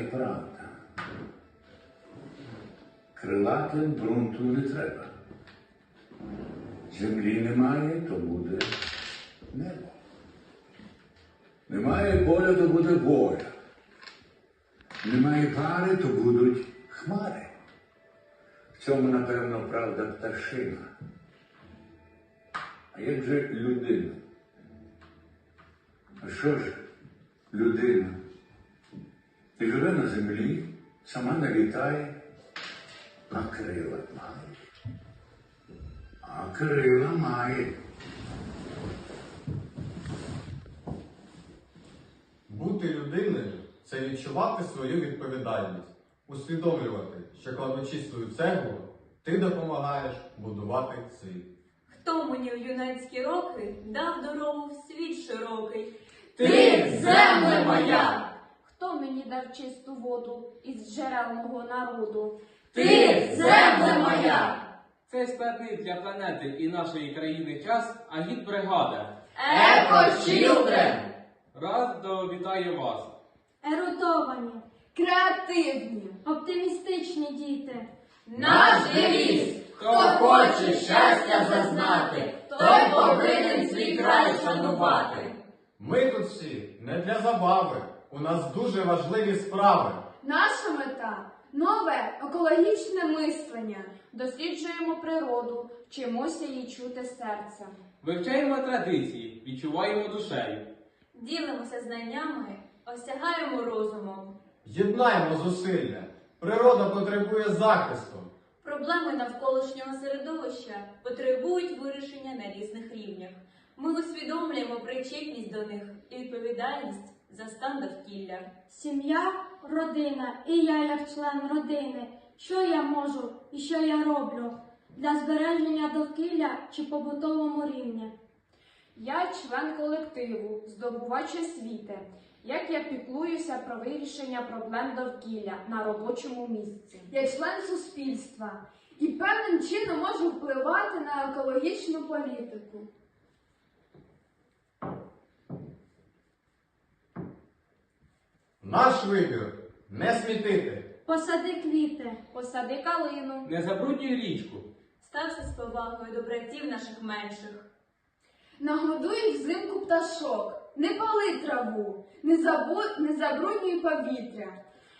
й правда. Крилатим ґрунту не треба. Землі немає, то буде небо. Немає поля, то буде воля. Немає пари, то будуть хмари. В цьому, напевно, правда пташина. А як же людина? А що ж людина? І живе на землі, сама не літає, а крила має. А крила має. Бути людиною це відчувати свою відповідальність, усвідомлювати, що кладучи свою цеглу, ти допомагаєш будувати світ. Хто мені у юнацькі роки дав дорогу в світ широкий? Ти, земле моя! Хто мені дав чисту воду із джерел мого народу? Ти, земле моя! Цей складний для планети і нашої країни час, а гід бригада. Еко Чілдрен! Радо вітаю вас. Ерудовані, креативні, оптимістичні діти. Наш девіз Хто хоче щастя зазнати, той повинен свій край шанувати. Ми тут всі не для забави. У нас дуже важливі справи. Наша мета нове екологічне мислення. Досліджуємо природу, вчимося її чути серцем. Вивчаємо традиції, відчуваємо душею. Ділимося знаннями, осягаємо розумом. Єднаємо зусилля. Природа потребує захисту. Проблеми навколишнього середовища потребують вирішення на різних рівнях. Ми усвідомлюємо причетність до них і відповідальність за стан довкілля. Сім'я, родина і я як член родини. Що я можу і що я роблю для збереження довкілля чи побутовому рівні? Я член колективу, здобувач освіти. Як я піклуюся про вирішення проблем довкілля на робочому місці? Я член суспільства і певним чином можу впливати на екологічну політику. Наш вибір не смітити. Посади квіти. Посади калину. Не забруднюй річку. Стався з повагою до братів наших менших. Нагодуй взимку пташок, не пали траву, не, забу... не забруднюй повітря.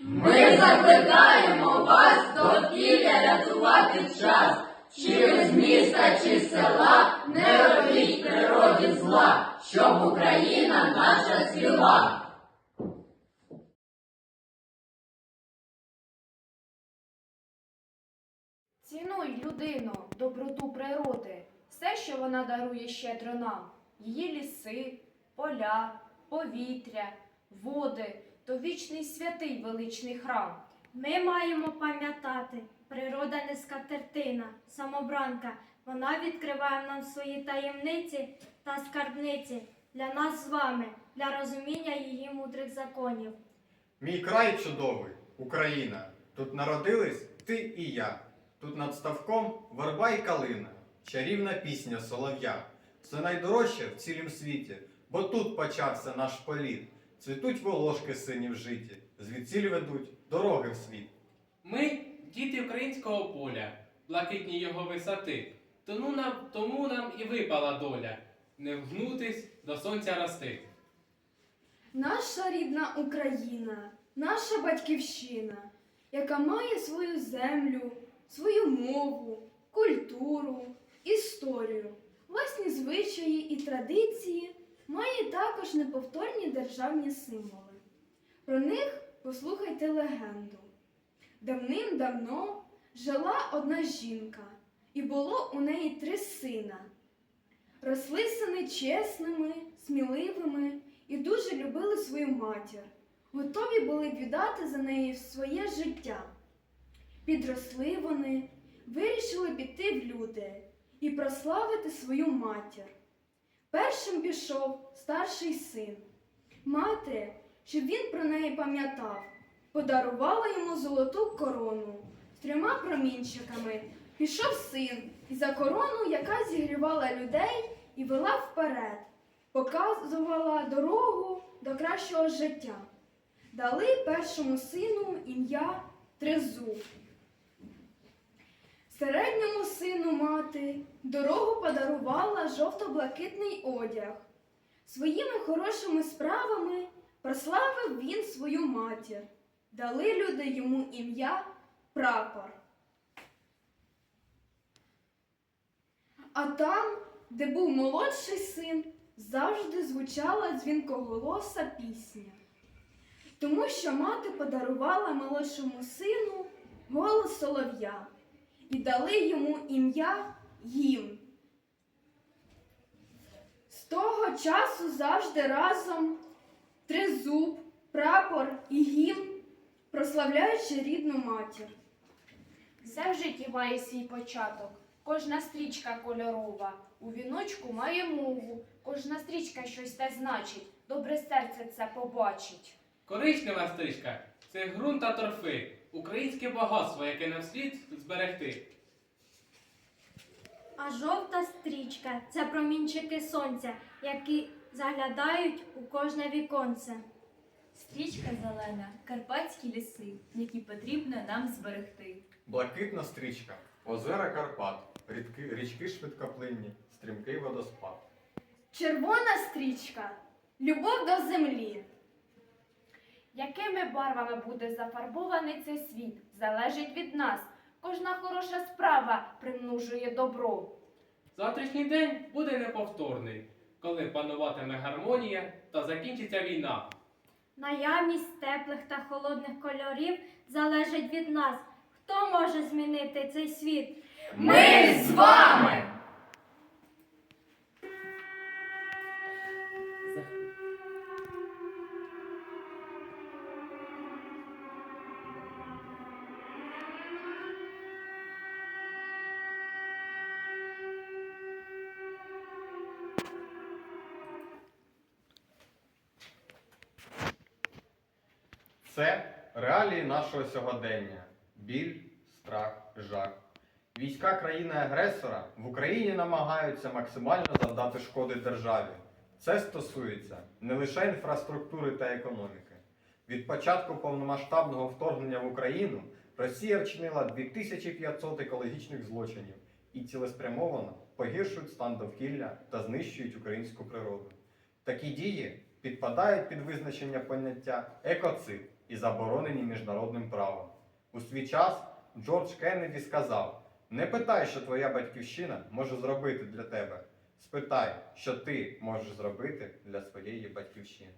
Ми закликаємо вас довкілля рятувати час. Чи ви з міста, чи з села, не робіть природі зла, щоб Україна наша цвіла. Цінуй людину, доброту природи, все, що вона дарує щедро нам, її ліси, поля, повітря, води, то вічний святий величний храм. Ми маємо пам'ятати, природа не скатертина, самобранка. Вона відкриває нам свої таємниці та скарбниці для нас з вами, для розуміння її мудрих законів. Мій край чудовий, Україна. Тут народились ти і я. Тут над ставком верба і калина, чарівна пісня солов'я. Це найдорожче в цілім світі, бо тут почався наш політ. Цвітуть волошки сині в житі, звідсіль ведуть дороги в світ. Ми діти українського поля, блакитні його висоти. Тому нам, тому нам і випала доля не вгнутись до сонця рости. Наша рідна Україна, наша батьківщина, яка має свою землю, свою мову, культуру, історію, власні звичаї і традиції, має також неповторні державні символи. Про них послухайте легенду. Давним-давно жила одна жінка, і було у неї три сина. Росли сини чесними, сміливими і дуже любили свою матір. Готові були віддати за неї своє життя. Підросли вони, вирішили піти в люди і прославити свою матір. Першим пішов старший син. Мати, щоб він про неї пам'ятав, подарувала йому золоту корону з трьома промінчиками. Пішов син, і за корону, яка зігрівала людей і вела вперед, показувала дорогу до кращого життя. Дали першому сину ім'я Трезуб. Середньому сину мати дорогу подарувала жовто-блакитний одяг. Своїми хорошими справами прославив він свою матір. Дали люди йому ім'я Прапор. А там, де був молодший син, завжди звучала дзвінкоголоса пісня. Тому що мати подарувала молодшому сину голос солов'я і дали йому ім'я Гімн. З того часу завжди разом тризуб, прапор і гімн, прославляючи рідну матір. Все в житті має свій початок. Кожна стрічка кольорова, у віночку має мову. Кожна стрічка щось те значить, добре серце це побачить. Коричнева стрічка це ґрунт та торфи, українське багатство, яке нам слід зберегти. А жовта стрічка це промінчики сонця, які заглядають у кожне віконце. Стрічка зелена, карпатські ліси, які потрібно нам зберегти. Блакитна стрічка, озера Карпат, рідки, річки швидкоплинні, стрімкий водоспад. Червона стрічка любов до землі. Якими барвами буде зафарбований цей світ, залежить від нас. Кожна хороша справа примножує добро. Завтрашній день буде неповторний, коли пануватиме гармонія та закінчиться війна. Наявність теплих та холодних кольорів залежить від нас. Хто може змінити цей світ? Ми з вами! Це реалії нашого сьогодення. Біль, страх, жах. Війська країни-агресора в Україні намагаються максимально завдати шкоди державі. Це стосується не лише інфраструктури та економіки. Від початку повномасштабного вторгнення в Україну Росія вчинила 2500 екологічних злочинів і цілеспрямовано погіршують стан довкілля та знищують українську природу. Такі дії підпадають під визначення поняття екоцид і заборонені міжнародним правом. У свій час Джордж Кеннеді сказав: не питай, що твоя батьківщина може зробити для тебе. Спитай, що ти можеш зробити для своєї батьківщини.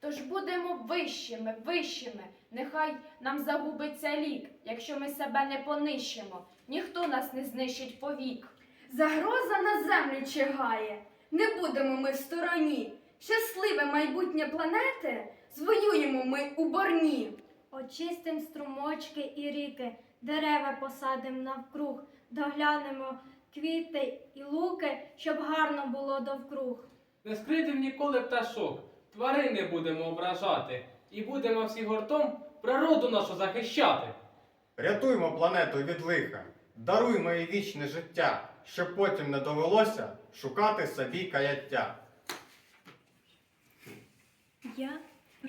Тож будемо вищими, вищими. Нехай нам загубиться лік, якщо ми себе не понищимо. Ніхто нас не знищить повік. Загроза на землю чигає. Не будемо ми в стороні. Щасливе майбутнє планети звоюємо ми у борні. Очистим струмочки і ріки, дерева посадим навкруг, доглянемо квіти і луки, щоб гарно було довкруг. Не скритим ніколи пташок, тварини будемо ображати, і будемо всі гуртом природу нашу захищати. Рятуймо планету від лиха, даруймо їй вічне життя, щоб потім не довелося шукати собі каяття. Я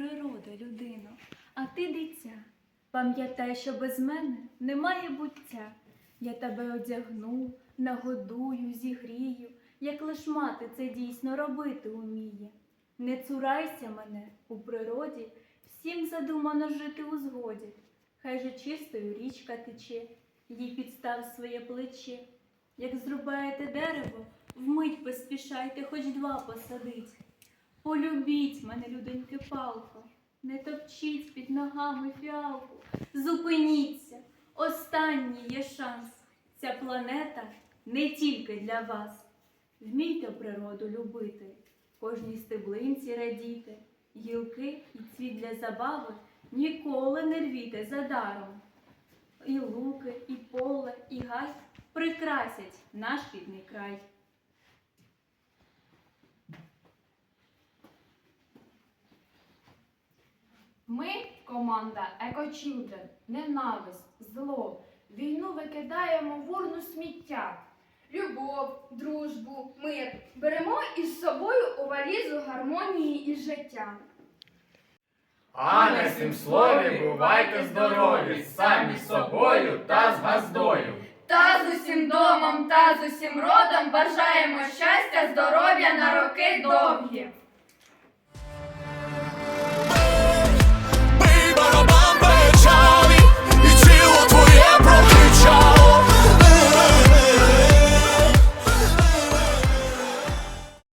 природа, людино, а ти дитя. Пам'ятай, що без мене немає буття. Я тебе одягну, нагодую, зігрію, як лиш мати це дійсно робити уміє. Не цурайся мене у природі, всім задумано жити у згоді. Хай же чистою річка тече, їй підстав своє плече. Як зрубаєте дерево, вмить поспішайте, хоч два посадить. Полюбіть мене, людоньки, палко, не топчіть під ногами фіалку. Зупиніться, останній є шанс. Ця планета не тільки для вас. Вмійте природу любити, кожній стеблинці радіти, гілки і цвіт для забави ніколи не рвіте за даром. І луки, і поле, і гай прикрасять наш рідний край. Ми команда Eco-Children, ненависть, зло, війну викидаємо в урну сміття. Любов, дружбу, мир беремо із собою у валізу гармонії і життя. А на сім слові бувайте здорові, самі з собою та з газдою. Та з усім домом, та з усім родом бажаємо щастя, здоров'я на роки довгі.